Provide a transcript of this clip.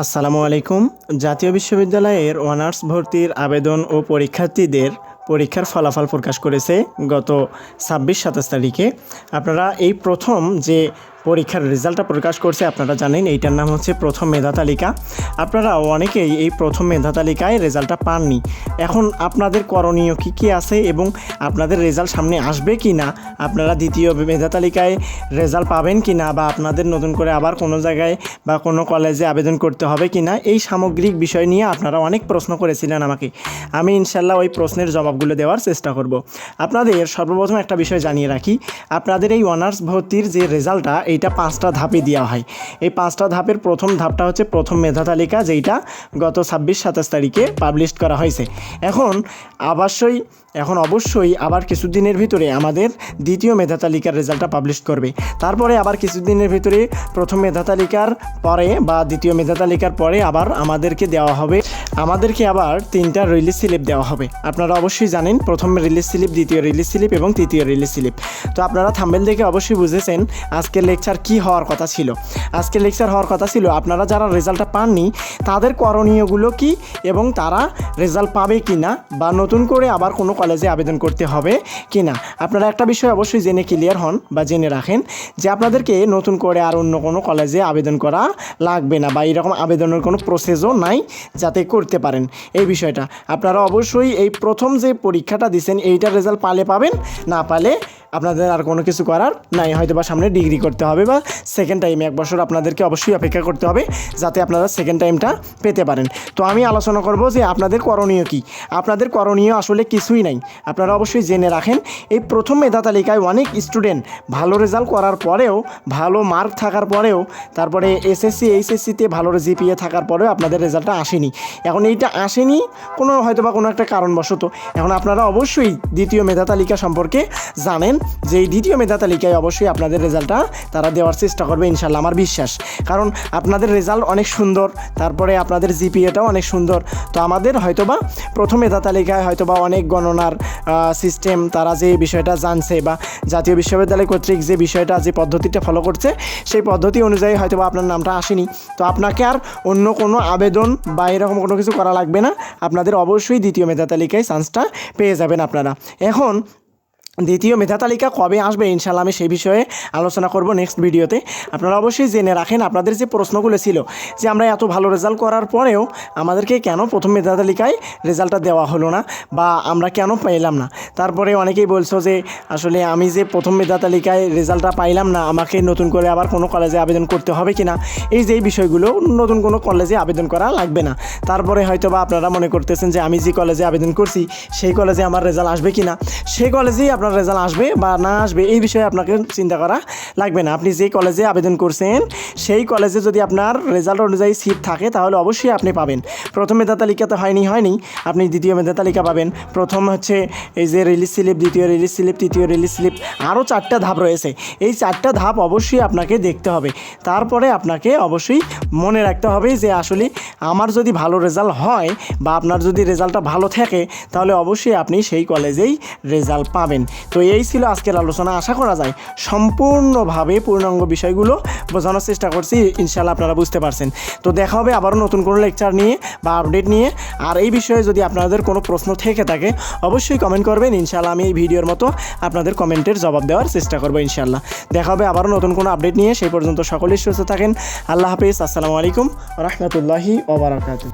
আসসালামু আলাইকুম। জাতীয় বিশ্ববিদ্যালয়ের অনার্স ভর্তির আবেদন ও পরীক্ষার্থীদের পরীক্ষার ফলাফল প্রকাশ করেছে গত ছাব্বিশ সাতাশ তারিখে। আপনারা এই প্রথম যে পরীক্ষার রেজাল্টটা প্রকাশ করছে, আপনারা জানেন এইটার নাম হচ্ছে প্রথম মেধা তালিকা। আপনারা অনেকেই এই প্রথম মেধা তালিকায় রেজাল্টটা পাননি। এখন আপনাদের করণীয় কী কী আছে এবং আপনাদের রেজাল্ট সামনে আসবে কি না? আপনারা দ্বিতীয় মেধা তালিকায় রেজাল্ট পাবেন কি না বা আপনাদের নতুন করে আবার কোনো জায়গায় বা কোনো কলেজে আবেদন করতে হবে কি না? এই সামগ্রিক বিষয় নিয়ে আপনারা অনেক প্রশ্ন করেছিলেন আমাকে। আমি ইনশাল্লাহ ওই প্রশ্নের জবাবগুলো দেওয়ার চেষ্টা করব। আপনাদের সর্বপ্রথম একটা বিষয় জানিয়ে রাখি। আপনাদের এই অনার্স ভর্তির যে রেজাল্টটা এইটা পাঁচটা ধাপে দেওয়া হয়। এই পাঁচটা ধাপের প্রথম ধাপটা হচ্ছে প্রথম মেধা তালিকা, যেইটা গত ছাব্বিশ সাতাশ তারিখে পাবলিশ করা হয়েছে। এখন অবশ্যই এখন অবশ্যই আবার কিছুদিনের ভিতরে আমাদের দ্বিতীয় মেধা তালিকার রেজাল্টটা পাবলিশ করবে। তারপরে আবার কিছুদিনের ভিতরে প্রথম মেধা তালিকার পরে বা দ্বিতীয় মেধা তালিকার পরে আবার আমাদেরকে দেওয়া হবে। আমাদেরকে আবার তিনটা রিলিজ স্লিপ দেওয়া হবে। আপনারা অবশ্যই জানেন প্রথম রিলিজ স্লিপ দ্বিতীয় রিলিজ স্লিপ এবং তৃতীয় রিলিজ স্লিপ তো আপনারা থাম্বেল দেখে অবশ্যই বুঝেছেন আজকের লেকচার কি হওয়ার কথা ছিল। আজকের লেকচার হওয়ার কথা ছিল, আপনারা যারা রেজাল্টটা পাননি, তাদের করণীয়গুলো কি এবং তারা রেজাল্ট পাবে কি না বা নতুন করে আবার কোনো কলেজে আবেদন করতে হবে কি না? আপনারা একটা বিষয় অবশ্যই জেনে ক্লিয়ার হন বা জেনে রাখেন যে আপনাদেরকে নতুন করে আর অন্য কোনো কলেজে আবেদন করা লাগবে না বা এরকম আবেদনের কোনো প্রসেসও নাই যাতে করতে পারেন। এই বিষয়টা। আপনারা অবশ্যই এই প্রথম যে পরীক্ষাটা দিচ্ছেন এইটার রেজাল্ট পালে পাবেন, না পালে আপনাদের আর কোনো কিছু করার নাই। হয়তো বা সামনে ডিগ্রি করতে হবে বা সেকেন্ড টাইমে এক বছর আপনাদেরকে অবশ্যই অপেক্ষা করতে হবে যাতে আপনারা সেকেন্ড টাইমটা পেতে পারেন। তো আমি আলোচনা করব যে আপনাদের করণীয় কি? আপনাদের করণীয় আসলে কিছুই নাই। আপনারা অবশ্যই জেনে রাখেন, এই প্রথম মেধা তালিকায় অনেক স্টুডেন্ট ভালো রেজাল্ট করার পরেও, ভালো মার্ক থাকার পরেও, তারপরে এসএসসি এইচএসসিতে ভালো জিপিএ থাকার পরেও আপনাদের রেজাল্টটা আসেনি। এখন এইটা আসেনি কোনো হয়তো বা কোনো একটা কারণবশত। এখন আপনারা অবশ্যই দ্বিতীয় মেধা তালিকা সম্পর্কে জানেন। যে দ্বিতীয় মেধা তালিকায় অবশ্যই আপনাদের রেজাল্টটা তারা দেওয়ার চেষ্টা করবে ইনশাল্লাহ আমার বিশ্বাস। কারণ আপনাদের রেজাল্ট অনেক সুন্দর, তারপরে আপনাদের জিপিএটাও অনেক সুন্দর। তো আমাদের হয়তোবা প্রথম মেধা তালিকায় হয়তোবা অনেক গণনার সিস্টেম তারা যে বিষয়টা জানছে বা জাতীয় বিশ্ববিদ্যালয় কর্তৃক যে বিষয়টা, যে পদ্ধতিটা ফলো করছে, সেই পদ্ধতি অনুযায়ী হয়তোবা আপনার নামটা আসেনি। তো আপনাকে আর অন্য কোনো আবেদন বা এরকম কোনো কিছু করা লাগবে না। আপনাদের অবশ্যই দ্বিতীয় মেধা তালিকায় চান্সটা পেয়ে যাবেন আপনারা। এখন দ্বিতীয় মেধা তালিকা কবে আসবে ইনশাল্লাহ আমি সেই বিষয়ে আলোচনা করব নেক্সট ভিডিওতে আপনারা অবশ্যই জেনে রাখেন, আপনাদের যে প্রশ্নগুলো ছিল যে আমরা এত ভালো রেজাল্ট করার পরেও আমাদেরকে কেন প্রথম মেধা তালিকায় রেজাল্টটা দেওয়া হলো না বা আমরা কেন পাইলাম না? তারপরে অনেকেই বলছো যে আসলে আমি যে প্রথম মেধা তালিকায় রেজাল্টটা পাইলাম না, আমাকে নতুন করে আবার কোনো কলেজে আবেদন করতে হবে কি না এই যে বিষয়গুলো, নতুন কোনো কলেজে আবেদন করা লাগবে না। তারপরে হয়তো বা আপনারা মনে করতেছেন যে আমি যে কলেজে আবেদন করছি, সেই কলেজে আমার রেজাল্ট আসবে কি না সেই কলেজেই আপনার রেজাল্ট আসবে বা না আসবে, এই বিষয়ে আপনাকে চিন্তা করা লাগবে না। আপনি যে কলেজে আবেদন করছেন, সেই কলেজে যদি আপনার রেজাল্ট অনুযায়ী সিট থাকে, তাহলে অবশ্যই আপনি পাবেন। প্রথম মেধা তালিকা তো হয়নি হয়নি। আপনি দ্বিতীয় মেধা তালিকা পাবেন। প্রথম হচ্ছে এই যে রিলিজ স্লিপ দ্বিতীয় রিলিজ স্লিপ তৃতীয় রিলিজ স্লিপ আরও চারটা ধাপ রয়েছে। এই চারটা ধাপ অবশ্যই আপনাকে দেখতে হবে। তারপরে আপনাকে অবশ্যই মনে রাখতে হবে যে আসলে আমার যদি ভালো রেজাল্ট হয় বা আপনার যদি রেজাল্টটা ভালো থাকে, তাহলে অবশ্যই আপনি সেই কলেজেই রেজাল্ট পাবেন। তো এই ছিল আজকের আলোচনা। আশা করা যায় সম্পূর্ণভাবে পূর্ণাঙ্গ বিষয়গুলো বোঝানোর চেষ্টা করছি। ইনশাল্লাহ আপনারা বুঝতে পারছেন। তো দেখা হবে আবারও নতুন কোনো লেকচার নিয়ে বা আপডেট নিয়ে। আর এই বিষয়ে যদি আপনাদের কোনো প্রশ্ন থেকে থাকে, অবশ্যই কমেন্ট করবেন। ইনশাল্লাহ আমি এই ভিডিওর মতো আপনাদের কমেন্টের জবাব দেওয়ার চেষ্টা করব ইনশাল্লাহ দেখা হবে আবারও নতুন কোনো আপডেট নিয়ে। সেই পর্যন্ত সকলেই সুস্থ থাকেন। আল্লাহ হাফিজ। আসসালামু আলাইকুম রহমতুল্লাহি ওবরাকাতু